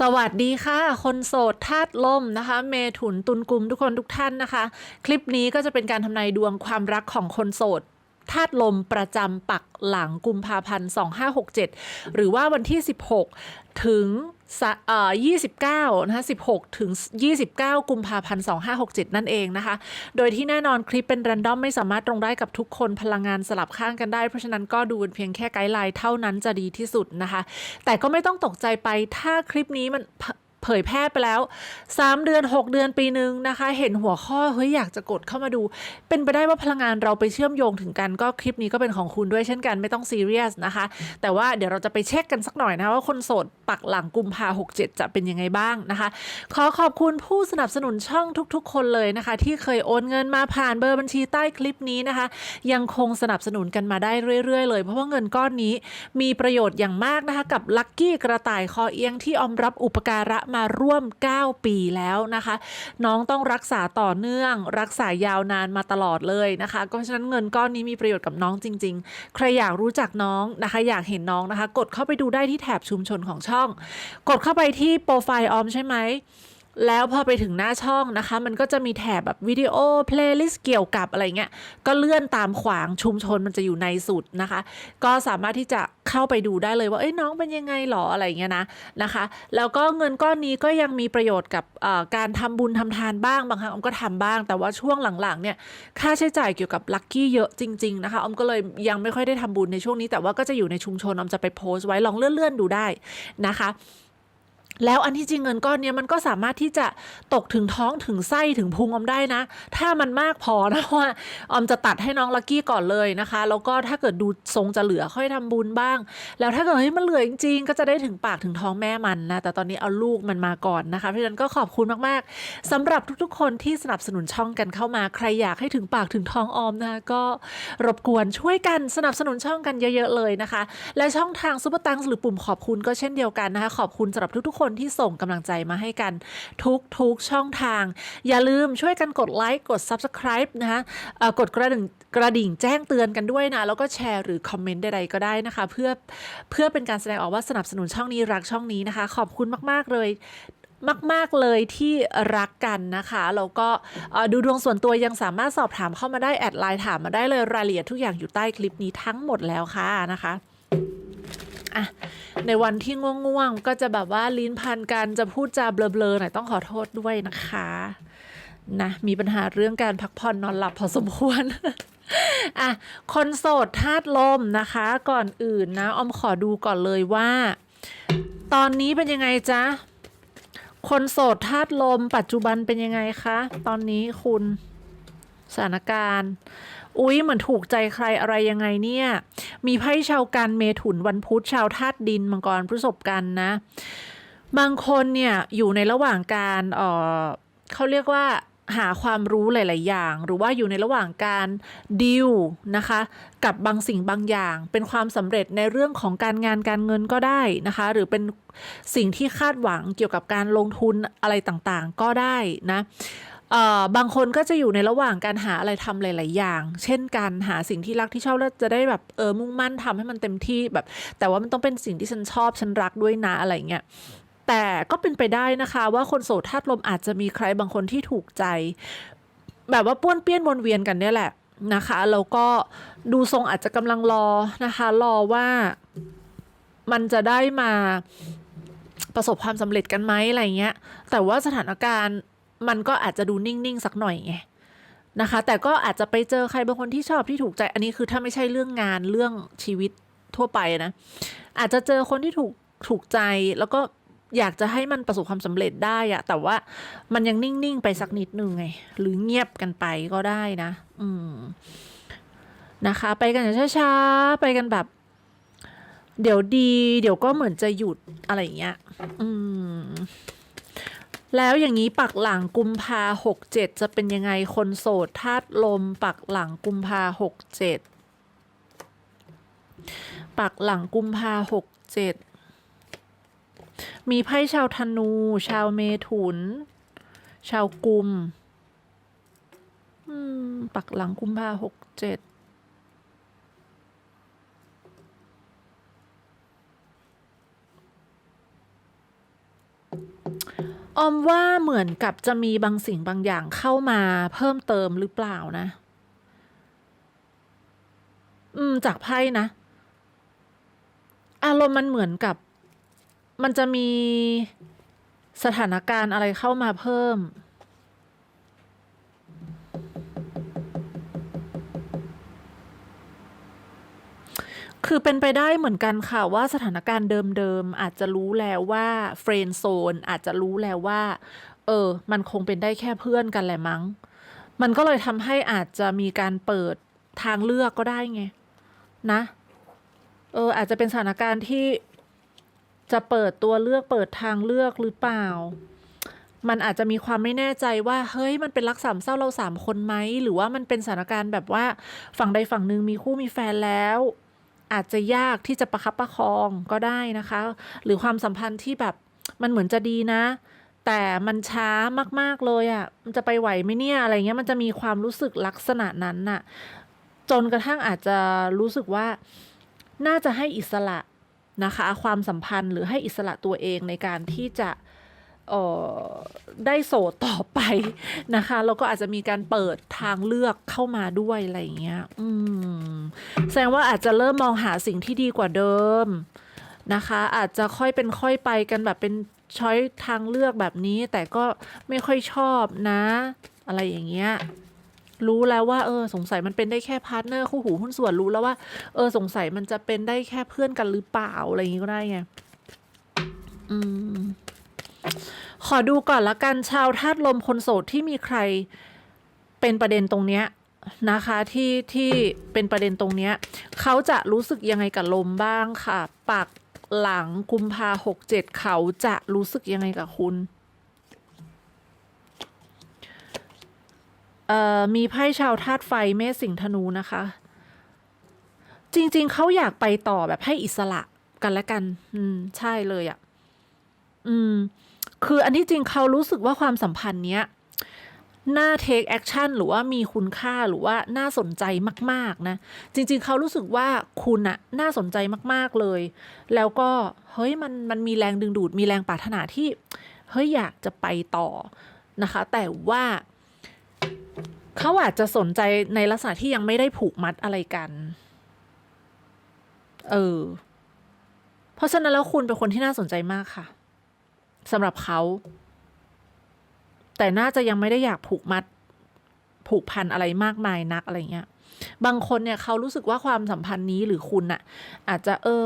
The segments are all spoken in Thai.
สวัสดีค่ะ คนโสดธาตุลมนะคะ เมถุนตุลกุมทุกคนทุกท่านนะคะ คลิปนี้ก็จะเป็นการทำนายดวงความรักของคนโสดธาตุลมประจำปักหลังกุมภาพันธ์ 2567 หรือว่าวันที่ 16 ถึง 29นะคะ16 ถึง 29 กุมภาพันธ์ 2567 นั่นเองนะคะ โดยที่แน่นอนคลิปเป็น r รนดอมไม่สามารถตรงได้กับทุกคนพลังงานสลับข้างกันได้ เพราะฉะนั้นก็ดูเป็นเพียงแค่ไกด์ไลน์เท่านั้นจะดีที่สุดนะคะ แต่ก็ไม่ต้องตกใจไปถ้าคลิปนี้มัน เผยแพร่ไปแล้ว 3 เดือน 6 เดือนปีหนึ่งนะคะ เห็นหัวข้อเฮ้ยอยากจะกดเข้ามาดู เป็นไปได้ว่าพลังงานเราไปเชื่อมโยงถึงกันก็คลิปนี้ก็เป็นของคุณด้วยเช่นกันไม่ต้องซีเรียสนะคะ แต่ว่าเดี๋ยวเราจะไปเช็คกันสักหน่อยนะะว่าคนโสดปักหลังกุมภาหกเจ็ดจะเป็นยังไงบ้างนะคะ ขอขอบคุณผู้สนับสนุนช่องทุกๆ คนเลยนะคะ ที่เคยโอนเงินมาผ่านเบอร์บัญชีใต้คลิปนี้นะคะ ยังคงสนับสนุนกันมาได้เรื่อยๆ เลย เพราะว่าเงินก้อนนี้มีประโยชน์อย่างมากนะคะ กับลัคกี้กระต่ายคอเอียงที่ออมรับอุปการะมาร่วม 9 ปีแล้วนะคะ น้องต้องรักษาต่อเนื่อง รักษายาวนานมาตลอดเลยนะคะก็ฉะนั้นเงินก้อนนี้มีประโยชน์กับน้องจริง ๆ ใครอยากรู้จักน้องนะคะ อยากเห็นน้องนะคะ กดเข้าไปดูได้ที่แถบชุมชนของช่อง กดเข้าไปที่โปรไฟล์ออมใช่ไหม แล้วพอไปถึงหน้าช่องนะคะ มันก็จะมีแถบแบบวิดีโอเพลย์ลิสต์เกี่ยวกับอะไรเงี้ยก็เลื่อนตามขวางชุมชนมันจะอยู่ในสุดนะคะ ก็สามารถที่จะเข้าไปดูได้เลยว่าเอ้ยน้องเป็นยังไงหรออะไรเงี้ยนะนะคะ แล้วก็เงินก้อนนี้ก็ยังมีประโยชน์กับการทำบุญทำทานบ้างบางครั้งออมก็ทำบ้าง แต่ว่าช่วงหลังๆเนี่ยค่าใช้จ่ายเกี่ยวกับลัคกี้เยอะจริง ๆ นะคะออมก็เลยยังไม่ค่อยได้ทำบุญในช่วงนี้ แต่ว่าก็จะอยู่ในชุมชนออมจะไปโพสต์ไว้ลองเลื่อนๆดูได้นะคะ แล้วอันที่จริงเงินก้อนเนี้ยมันก็สามารถที่จะตกถึงท้องถึงไส้ถึงพุงออมได้นะ ถ้ามันมากพอนะว่าออมจะตัดให้น้องลักกี้ก่อนเลยนะคะ แล้วก็ถ้าเกิดดูทรงจะเหลือค่อยทำบุญบ้าง แล้วถ้าเกิดเฮ้ยมันเหลือจริงๆก็จะได้ถึงปากถึงท้องแม่มันนะ แต่ตอนนี้เอาลูกมันมาก่อนนะคะเพราะฉะนั้นก็ขอบคุณมากๆสำหรับทุกๆ คนที่สนับสนุนช่องกันเข้ามาใครอยากให้ถึงปากถึงท้องออมนะคะก็รบกวนช่วยกันสนับสนุนช่องกันเยอะ ๆเลยนะคะ และช่องทางซุปเปอร์ตังหรือปุ่มขอบคุณก็เช่นเดียวกันนะคะขอบคุณสำหรับทุกๆคนนที่ส่งกำลังใจมาให้กันทุกๆช่องทาง อย่าลืมช่วยกันกดไลค์กด Subscribe นะคะกดกระดิ่งกระดิ่งแจ้งเตือนกันด้วยนะ แล้วก็แชร์หรือคอมเมนต์ใดๆก็ได้นะคะ เพื่อเพื่อเป็นการแสดงออกว่าสนับสนุนช่องนี้รักช่องนี้นะคะ ขอบคุณมาก ๆ เลยมาก ๆ เลยที่รักกันนะคะแล้วก็ดูดวงส่วนตัวยังสามารถสอบถามเข้ามาได้ แอดไลน์ถามมาได้เลยรายละเอียดทุกอย่างอยู่ใต้คลิปนี้ทั้งหมดแล้วค่ะนะคะ อะในวันที่ง่วงๆ ก็จะแบบว่าลิ้นพันกันจะพูดจาเบลอๆหน่อยต้องขอโทษด้วยนะคะนะมีปัญหาเรื่องการพักผ่อนนอนหลับพอสมควรอะคนโสดธาตุลมนะคะ ก่อนอื่นนะออมขอดูก่อนเลยว่า ตอนนี้เป็นยังไงจ๊ะ คนโสดธาตุลม ปัจจุบันเป็นยังไงคะ ตอนนี้คุณ สถานการณ์ อุ๊ย เหมือนถูกใจใครอะไรยังไงเนี่ย มีไพ่ชาวกันเมถุนวันพุธชาวธาตุดินมังกรพฤษภกันนะ บางคนเนี่ยอยู่ในระหว่างการเออเขาเรียกว่าหาความรู้หลาย ๆ อย่าง หรือว่าอยู่ในระหว่างการดิวนะคะ กับบางสิ่งบางอย่าง เป็นความสำเร็จในเรื่องของการงานการเงินก็ได้นะคะ หรือเป็นสิ่งที่คาดหวังเกี่ยวกับการลงทุนอะไรต่าง ๆ ก็ได้นะ บางคนก็จะอยู่ในระหว่างการหาอะไรทำหลาย ๆ อย่าง เช่นการหาสิ่งที่รักที่ชอบแล้วจะได้แบบเออมุ่งมั่นทำให้มันเต็มที่แบบ แต่ว่ามันต้องเป็นสิ่งที่ฉันชอบฉันรักด้วยนะอะไรเงี้ยแต่ก็เป็นไปได้นะคะว่าคนโสดธาตุลมอาจจะมีใครบางคนที่ถูกใจ แบบว่าป้วนเปี้ยนวนเวียนกันเนี่ยแหละนะคะแล้วก็ดูทรงอาจจะกำลังรอนะคะ รอว่ามันจะได้มาประสบความสำเร็จกันไหมอะไรเงี้ย แต่ว่าสถานการณ์ มันก็อาจจะดูนิ่ง ๆ สักหน่อยไงนะคะ แต่ก็อาจจะไปเจอใครบางคนที่ชอบที่ถูกใจ อันนี้คือถ้าไม่ใช่เรื่องงานเรื่องชีวิตทั่วไปนะ อาจจะเจอคนที่ถูกถูกใจแล้วก็อยากจะให้มันประสบความสำเร็จได้อะแต่ว่ามันยังนิ่ง ๆ ไปสักนิดนึงไง หรือเงียบกันไปก็ได้นะ อืมนะคะ ไปกันอย่างช้าๆ ไปกันแบบ เดี๋ยวดี เดี๋ยวก็เหมือนจะหยุดอะไรอย่างเงี้ย อืม แล้วอย่างนี้ปักหลังกุมภาหกเจ็ดจะเป็นยังไงคนโสดธาตุลม ปักหลังกุมภาหกเจ็ดปักหลังกุมภาหกเจ็ดมีไพ่ชาวธนู ชาวเมถุน ชาวกุมอืมปักหลังกุมภาหกเจ็ด ออมว่าเหมือนกับจะมีบางสิ่งบางอย่างเข้ามาเพิ่มเติมหรือเปล่านะ อืม จากไพ่นะ อารมณ์มันเหมือนกับ มันจะมีสถานการณ์อะไรเข้ามาเพิ่ม คือเป็นไปได้เหมือนกันค่ะว่าสถานการณ์เดิมๆ อาจจะรู้แล้วว่าเฟรนด์โซนอาจจะรู้แล้วว่า เออ มันคงเป็นได้แค่เพื่อนกันแหละมั้ง มันก็เลยทำให้อาจจะมีการเปิดทางเลือกก็ได้ไง นะ เออ อาจจะเป็นสถานการณ์ที่จะเปิดตัวเลือกเปิดทางเลือกหรือเปล่า มันอาจจะมีความไม่แน่ใจว่า เฮ้ย มันเป็นรักสามเศร้าเราสามคนไหม หรือว่ามันเป็นสถานการณ์แบบว่าฝั่งใดฝั่งหนึ่งมีคู่มีแฟนแล้ว อาจจะยากที่จะประคับประคองก็ได้นะคะ หรือความสัมพันธ์ที่แบบมันเหมือนจะดีนะ แต่มันช้ามากๆเลยอะ่ะมันจะไปไหวไหมเนี่ยอะไรเงี้ยมันจะมีความรู้สึกลักษณะนั้นน่ะ จนกระทั่งอาจจะรู้สึกว่าน่าจะให้อิสระนะคะ ความสัมพันธ์หรือให้อิสระตัวเองในการที่จะ ได้โสดต่อไปนะคะ แล้วก็อาจจะมีการเปิดทางเลือกเข้ามาด้วยอะไรอย่างเงี้ยอืมแสดงว่าอาจจะเริ่มมองหาสิ่งที่ดีกว่าเดิมนะคะ อาจจะค่อยเป็นค่อยไปกันแบบเป็นช้อยทางเลือกแบบนี้ แต่ก็ไม่ค่อยชอบนะ อะไรอย่างเงี้ยรู้แล้วว่าเออสงสัยมันเป็นได้แค่พาร์ทเนอร์คู่หูหุ้นส่วนรู้แล้วว่า เออสงสัยมันจะเป็นได้แค่เพื่อนกันหรือเปล่าอะไรอย่างงี้ก็ได้ไงอืม ขอดูก่อนละกันชาวธาตุลมคนโสดที่มีใครเป็นประเด็นตรงเนี้ยนะคะที่ที่เป็นประเด็นตรงเนี้ยเขาจะรู้สึกยังไงกับลมบ้างค่ะปากหลังกุมภาหกเจ็ดเขาจะรู้สึกยังไงกับคุณเอ่อมีไพ่ชาวธาตุไฟเมษสิงธนูนะคะ จริง ๆเขาอยากไปต่อแบบให้อิสระกันและกัน อืม ใช่เลยอะ่ะ อืม คืออันที่จริงเขารู้สึกว่าความสัมพันธ์เนี้ยน่า take action หรือว่ามีคุณค่าหรือว่าน่าสนใจมาก ๆ นะ จริง ๆ เขารู้สึกว่าคุณอะน่าสนใจมาก ๆ เลย แล้วก็ เฮ้ยมันมันมีแรงดึงดูดมีแรงปรารถนาที่ เฮ้ย อยากจะไปต่อนะคะ แต่ว่า เขาอาจจะสนใจในลักษณะที่ยังไม่ได้ผูกมัดอะไรกัน เออ เพราะฉะนั้นแล้วคุณเป็นคนที่น่าสนใจมากค่ะ สำหรับเขา แต่น่าจะยังไม่ได้อยากผูกมัด ผูกพันอะไรมากมายนักอะไรเงี้ย บางคนเนี่ยเขารู้สึกว่าความสัมพันธ์นี้หรือคุณน่ะ อาจจะเออ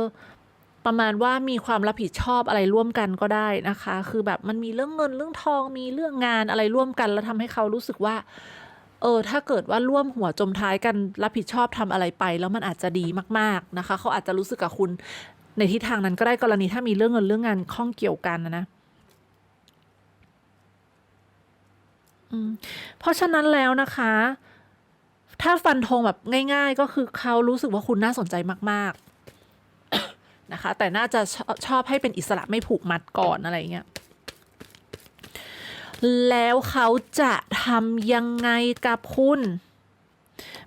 ประมาณว่ามีความรับผิดชอบอะไรร่วมกันก็ได้นะคะ คือแบบมันมีเรื่องเงินเรื่องทองมีเรื่องงานอะไรร่วมกัน แล้วทำให้เขารู้สึกว่า เออ ถ้าเกิดว่าร่วมหัวจมท้ายกันรับผิดชอบทำอะไรไป แล้วมันอาจจะดีมาก ๆนะคะ เขาอาจจะรู้สึกกับคุณในทิศทางนั้นก็ได้กรณีถ้ามีเรื่องเงินเรื่องงานข้องเกี่ยวกันนะนะ เพราะฉะนั้นแล้วนะคะ ถ้าฟันธงแบบง่าย ๆ ก็คือเขารู้สึกว่าคุณน่าสนใจมาก ๆ นะคะ แต่น่าจะชอบชอบให้เป็นอิสระไม่ผูกมัดก่อนอะไรเงี้ยแล้วเขาจะทำยังไงกับคุณ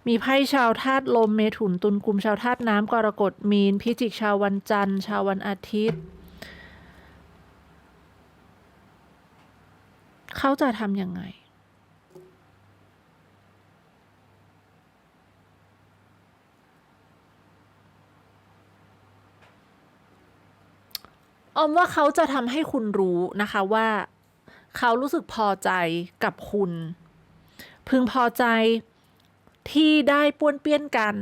มีไพ่ชาวธาตุลมเมถุนตุลกุมชาวธาตุน้ำกรกฎมีน พิจิกชาววันจันทร์ ชาววันอาทิตย์ เขาจะทำยังไง ออมว่าเขาจะทำให้คุณรู้นะคะว่า เขารู้สึกพอใจกับคุณ พึงพอใจที่ได้ป้วนเปี้ยนกัน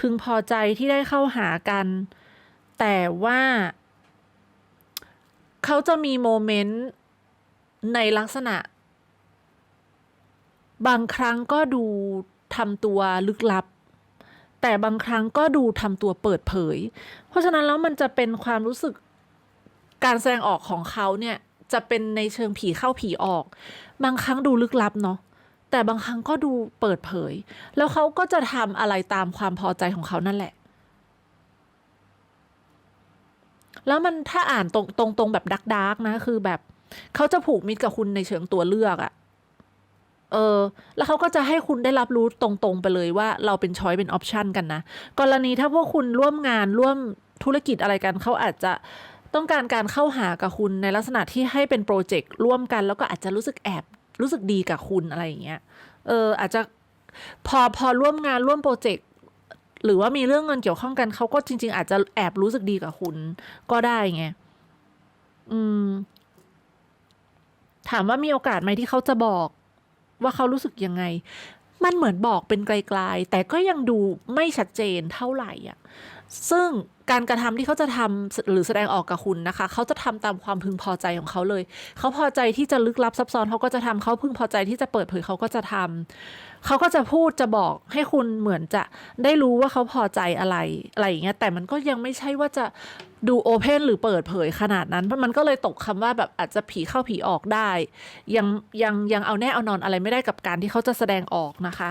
พึงพอใจที่ได้เข้าหากัน แต่ว่า เขาจะมีโมเมนต์ในลักษณะ บางครั้งก็ดูทำตัวลึกลับ แต่บางครั้งก็ดูทำตัวเปิดเผย เพราะฉะนั้นแล้วมันจะเป็นความรู้สึก การแสดงออกของเขาเนี่ยจะเป็นในเชิงผีเข้าผีออก บางครั้งดูลึกลับเนาะแต่บางครั้งก็ดูเปิดเผย แล้วเขาก็จะทำอะไรตามความพอใจของเขานั่นแหละ แล้วมันถ้าอ่านตรงตรงตรงแบบดักดักนะ คือแบบเขาจะผูกมิตรกับคุณในเชิงตัวเลือกอะเออ แล้วเขาก็จะให้คุณได้รับรู้ตรงๆไปเลยว่าเราเป็นช้อยเป็นออปชันกันนะ กรณีถ้าพวกคุณร่วมงานร่วมธุรกิจอะไรกันเขาอาจจะ ต้องการการเข้าหากับคุณในลักษณะที่ให้เป็นโปรเจกต์ร่วมกัน แล้วก็อาจจะรู้สึกแอบรู้สึกดีกับคุณอะไรอย่างเงี้ย เอออาจจะพอพอร่วมงานร่วมโปรเจกต์หรือว่ามีเรื่องเงินเกี่ยวข้องกันเขาก็จริง ๆ อาจจะแอบรู้สึกดีกับคุณ ก็ได้ไงอืม ถามว่ามีโอกาสไหมที่เขาจะบอก ว่าเขารู้สึกยังไง มันเหมือนบอกเป็นไกล ๆ แต่ก็ยังดูไม่ชัดเจนเท่าไหร่อะ ซึ่งการกระทำที่เขาจะทำหรือแสดงออกกับคุณนะคะ เขาจะทำตามความพึงพอใจของเขาเลย เขาพอใจที่จะลึกลับซับซ้อนเขาก็จะทำเขาพึงพอใจที่จะเปิดเผยเขาก็จะทำเขาก็จะพูดจะบอกให้คุณเหมือนจะได้รู้ว่าเขาพอใจอะไรอะไรอย่างเงี้ยแต่มันก็ยังไม่ใช่ว่าจะดูโอเพนหรือเปิดเผยขนาดนั้นเพราะมันก็เลยตกคำว่าแบบอาจจะผีเข้าผีออกได้ ยังยังยังเอาแน่เอานอนอะไรไม่ได้กับการที่เขาจะแสดงออกนะคะ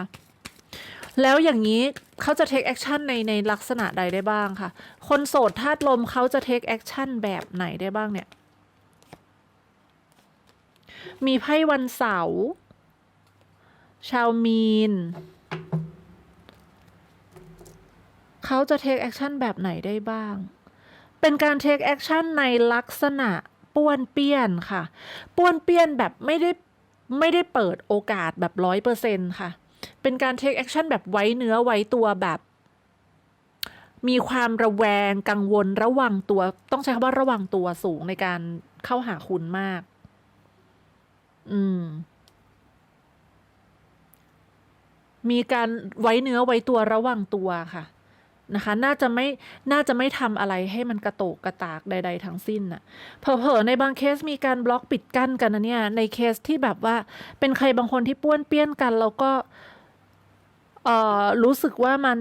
แล้วอย่างนี้เขาจะ take action ในในลักษณะใดได้บ้างคะคนโสดธาตุลมเขาจะ take action แบบไหนได้บ้างเนี่ย มีไพ่วันเสาร์ชาวมีน เขาจะ take action แบบไหนได้บ้าง เป็นการ take action ในลักษณะป้วนเปี้ยนค่ะ ป้วนเปี้ยนแบบไม่ได้ไม่ได้เปิดโอกาสแบบร้อยเปอร์เซ็นค่ะ เป็นการ take action แบบไว้เนื้อไว้ตัวแบบ มีความระแวงกังวลระวังตัว ต้องใช้คำว่าระวังตัวสูงในการเข้าหาคุณมาก อืม มีการไว้เนื้อไว้ตัวระวังตัวค่ะนะคะ น่าจะไม่ น่าจะไม่ทำอะไรให้มันกระโตกกระตากใด ๆ ทั้งสิ้นน่ะ เผลอๆในบางเคสมีการบล็อกปิดกั้นกันนะเนี่ย ในเคสที่แบบว่า เป็นใครบางคนที่ป้วนเปี้ยนกัน แล้วก็ เอ่อรู้สึกว่ามัน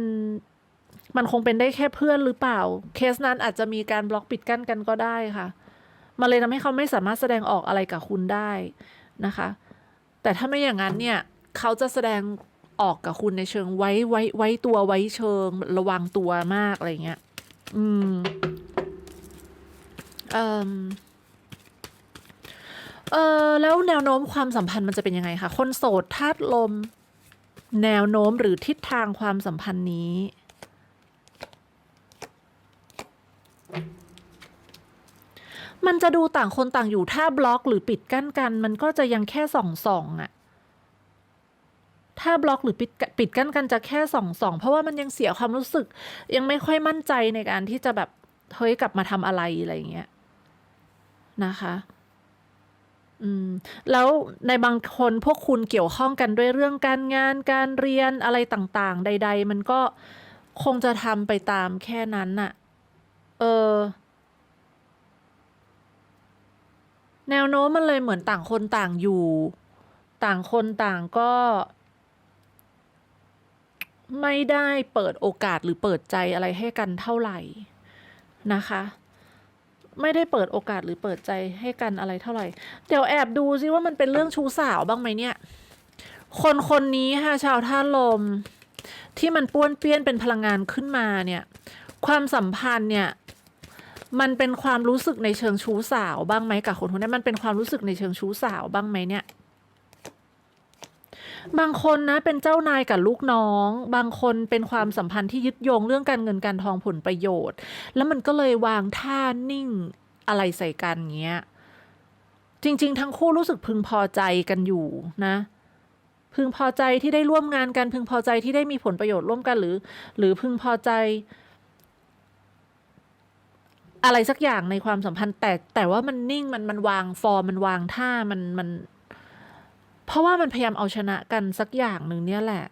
มันคงเป็นได้แค่เพื่อนหรือเปล่า เคสนั้นอาจจะมีการบล็อกปิดกั้นกันก็ได้ค่ะ มันเลยทำให้เขาไม่สามารถแสดงออกอะไรกับคุณได้นะคะ แต่ถ้าไม่อย่างนั้นเนี่ย เขาจะแสดงออกกับคุณในเชิงไว้ไว้ไว้ตัวไว้เชิงระวังตัวมากอะไรเงี้ย อืมเอ่อเออแล้วแนวโน้มความสัมพันธ์มันจะเป็นยังไงคะ คนโสดธาตุลม แนวโน้มหรือทิศทางความสัมพันธ์นี้ มันจะดูต่างคนต่างอยู่ถ้าบล็อกหรือปิดกั้นกัน มันก็จะยังแค่ส่องส่องอะถ้าบล็อกหรือปิดปิดกั้นกันจะแค่ส่องส่องเพราะว่ามันยังเสียความรู้สึก ยังไม่ค่อยมั่นใจในการที่จะแบบเฮ้ยกลับมาทำอะไรอะไรอย่างเงี้ยนะคะ อืมแล้วในบางคนพวกคุณเกี่ยวข้องกันด้วยเรื่องการงานการเรียนอะไรต่างๆ ใด ๆ มันก็คงจะทำไปตามแค่นั้นน่ะ เออ แนวโน้มมันเลยเหมือนต่างคนต่างอยู่ ต่างคนต่างก็ ไม่ได้เปิดโอกาสหรือเปิดใจอะไรให้กันเท่าไหร่นะคะ ไม่ได้เปิดโอกาสหรือเปิดใจให้กันอะไรเท่าไหร่ เดี๋ยวแอบดูซิว่ามันเป็นเรื่องชู้สาวบ้างไหมเนี่ย คนคนนี้ค่ะชาวท่าลม ที่มันป้วนเปี้ยนเป็นพลังงานขึ้นมาเนี่ย ความสัมพันธ์เนี่ย มันเป็นความรู้สึกในเชิงชู้สาวบ้างไหมกับคนคนนี้มันเป็นความรู้สึกในเชิงชู้สาวบ้างไหมเนี่ย บางคนนะเป็นเจ้านายกับลูกน้อง บางคนเป็นความสัมพันธ์ที่ยึดโยงเรื่องการเงินการทองผลประโยชน์ แล้วมันก็เลยวางท่านิ่งอะไรใส่กันเงี้ย จริง ๆ ทั้งคู่รู้สึกพึงพอใจกันอยู่นะ พึงพอใจที่ได้ร่วมงานกันพึงพอใจที่ได้มีผลประโยชน์ร่วมกันหรือ หรือพึงพอใจ อะไรสักอย่างในความสัมพันธ์แต่แต่ว่ามันนิ่งมันมันวางฟอร์มมันวางท่ามันมัน เพราะว่ามันพยายามเอาชนะกันสักอย่างหนึ่งเนี่ยแหละ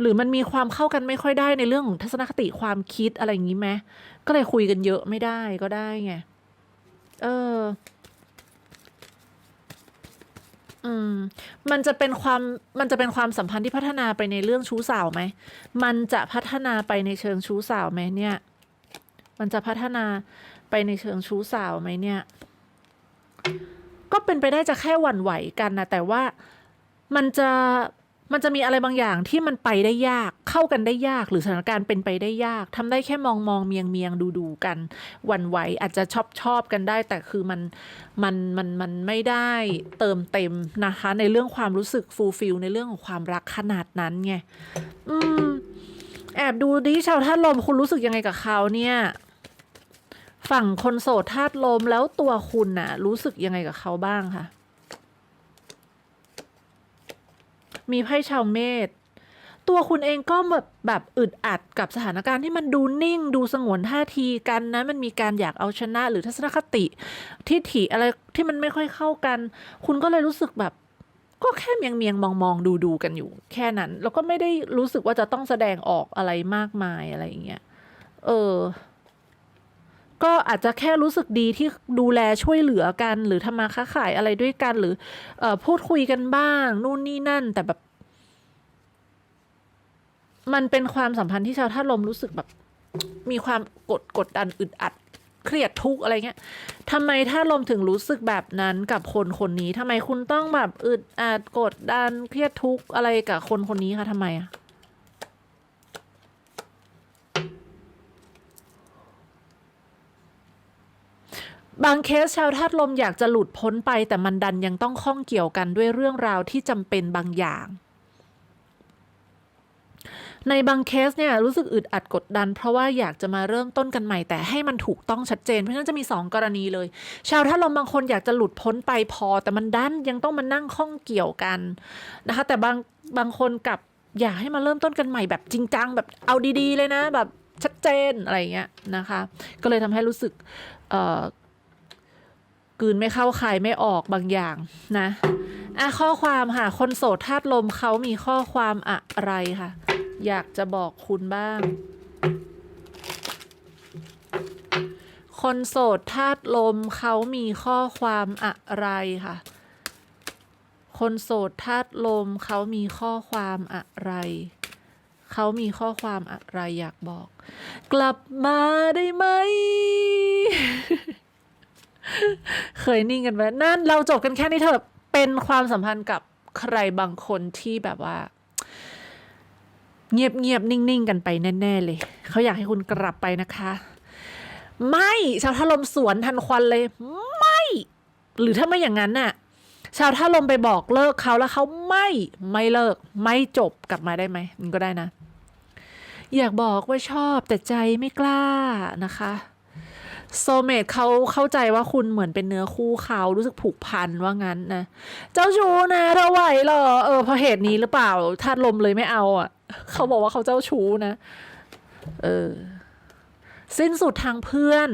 หรือมันมีความเข้ากันไม่ค่อยได้ในเรื่องของทัศนคติความคิดอะไรอย่างนี้ไหมก็เลยคุยกันเยอะไม่ได้ก็ได้ไง เออ อืม มันจะเป็นความมันจะเป็นความสัมพันธ์ที่พัฒนาไปในเรื่องชู้สาวไหม มันจะพัฒนาไปในเชิงชู้สาวไหมเนี่ย มันจะพัฒนาไปในเชิงชู้สาวไหมเนี่ย ก็เป็นไปได้จะแค่หวั่นไหวกันนะแต่ว่ามันจะมันจะมีอะไรบางอย่างที่มันไปได้ยากเข้ากันได้ยากหรือสถานการณ์เป็นไปได้ยากทำได้แค่มองมองเมียงเมียงดูดูกันหวั่นไหวอาจจะชอบชอบกันได้ แต่คือมันมันมันมันไม่ได้เติมเต็มนะคะ ในเรื่องความรู้สึกฟูลฟิลในเรื่องของความรักขนาดนั้นไงอืมแอบดูดิชาวท่านลมคุณรู้สึกยังไงกับเขาเนี่ย ฝั่งคนโสดธาตุลมแล้วตัวคุณน่ะ รู้สึกยังไงกับเขาบ้างคะมีไพ่ชาวเมษตัวคุณเองก็แบบแบบอึดอัดกับสถานการณ์ที่มันดูนิ่ง ดูสงวนท่าทีกันนะ มันมีการอยากเอาชนะ หรือทัศนคติทิฐิอะไรที่มันไม่ค่อยเข้ากัน คุณก็เลยรู้สึกแบบก็แค่เมียงเมียงมองมองดูดูกันอยู่ แค่นั้น แล้วก็ไม่ได้รู้สึกว่าจะต้องแสดงออกอะไรมากมายอะไรอย่างเงี้ยเออ ก็อาจจะแค่รู้สึกดีที่ดูแลช่วยเหลือกัน หรือทำมาค้าขายอะไรด้วยกัน หรืออพูดคุยกันบ้าง นู่นนี่นั่น แต่แบบ มันเป็นความสัมพันธ์ที่ชาวท่าตุลมรู้สึกแบบ มีความกดกดดันอึดอัด เครียดทุกอะไรเงี้ยทำไมท่าตุลมถึงรู้สึกแบบนั้นกับคนคนนี้ทำไมคุณต้องแบบอึดอัดกดดันเครียดทุกอะไรกับคนคนนี้คะทำไมอะ บางเคสชาวธาตุลมอยากจะหลุดพ้นไป แต่มันดันยังต้องข้องเกี่ยวกันด้วยเรื่องราวที่จำเป็นบางอย่าง ในบางเคสเนี่ยรู้สึกอึดอัดกดดัน เพราะว่าอยากจะมาเริ่มต้นกันใหม่ แต่ให้มันถูกต้องชัดเจน เพราะฉะนั้นจะมี 2 กรณีเลย ชาวธาตุลมบางคนอยากจะหลุดพ้นไปพอ แต่มันดันยังต้องมานั่งข้องเกี่ยวกันนะคะ แต่บางบางคนกับอยากให้มาเริ่มต้นกันใหม่แบบจริงจังแบบเอาดีๆ เลยนะแบบชัดเจนอะไรเงี้ยนะคะ ก็เลยทำให้รู้สึกเอ่อ กืนไม่เข้าคายไม่ออกบางอย่างนะอะข้อความค่ะ คนโสดธาตุลมเขามีข้อความอะไรค่ะ อยากจะบอกคุณบ้าง คนโสดธาตุลมเขามีข้อความอะไรค่ะ คนโสดธาตุลมเขามีข้อความอะไรเขามีข้อความอะไรอยากบอก กลับมาได้ไหม เคยนิ่งกันไหมนั่นเราจบกันแค่นี้เถอะเป็นความสัมพันธ์กับใครบางคนที่แบบว่าเงียบเงียบๆนิ่งๆกันไปแน่ ๆ เลย เขาอยากให้คุณกลับไปนะคะ ไม่ชาวท่าลมสวนทันควันเลย ไม่ หรือถ้าไม่อย่างนั้นน่ะ ชาวท่าลมไปบอกเลิกเขาแล้วเขาไม่ไม่เลิก ไม่จบกลับมาได้ไหมมันก็ได้นะ อยากบอกว่าชอบแต่ใจไม่กล้านะคะ โซเมตเขาเข้าใจว่าคุณเหมือนเป็นเนื้อคู่เขารู้สึกผูกพันว่างั้นนะ เจ้าชู้นะเธอไหวเหรอเออเพราะเหตุนี้หรือเปล่าธาตุลมเลยไม่เอาอะ เขาบอกว่าเขาเจ้าชู้นะ เออ สิ้นสุดทางเพื่อน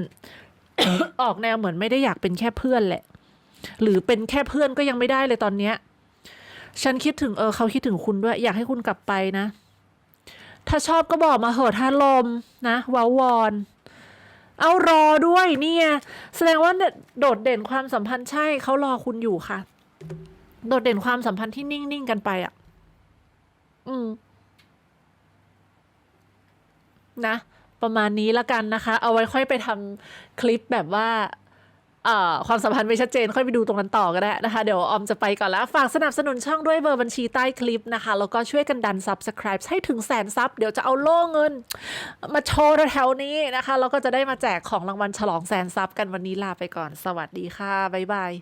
ออกแนวเหมือนไม่ได้อยากเป็นแค่เพื่อนแหละ หรือเป็นแค่เพื่อนก็ยังไม่ได้เลยตอนเนี้ย ฉันคิดถึงเออเขาคิดถึงคุณด้วย อยากให้คุณกลับไปนะ ถ้าชอบก็บอกมาเหอะท่าลมนะวาวอน เอารอด้วยเนี่ย แสดงว่าโดดเด่นความสัมพันธ์ใช่เขารอคุณอยู่ค่ะ โดดเด่นความสัมพันธ์ที่นิ่ง ๆ กันไปอะ อืม นะ ประมาณนี้ละกันนะคะ เอาไว้ค่อยไปทำคลิปแบบว่า ความสัมพันธ์ไม่ชัดเจนค่อยไปดูตรงนั้นต่อก็ได้นะคะ เดี๋ยวออมจะไปก่อนแล้ว ฝากสนับสนุนช่องด้วยเบอร์บัญชีใต้คลิปนะคะ แล้วก็ช่วยกันดัน subscribe ให้ถึงแสนซับเดี๋ยวจะเอาโล่เงิน มาโชว์แถวๆนี้นะคะ แล้วก็จะได้มาแจกของรางวัลฉลองแสนซับกันวันนี้ลาไปก่อน สวัสดีค่ะ บ๊ายบาย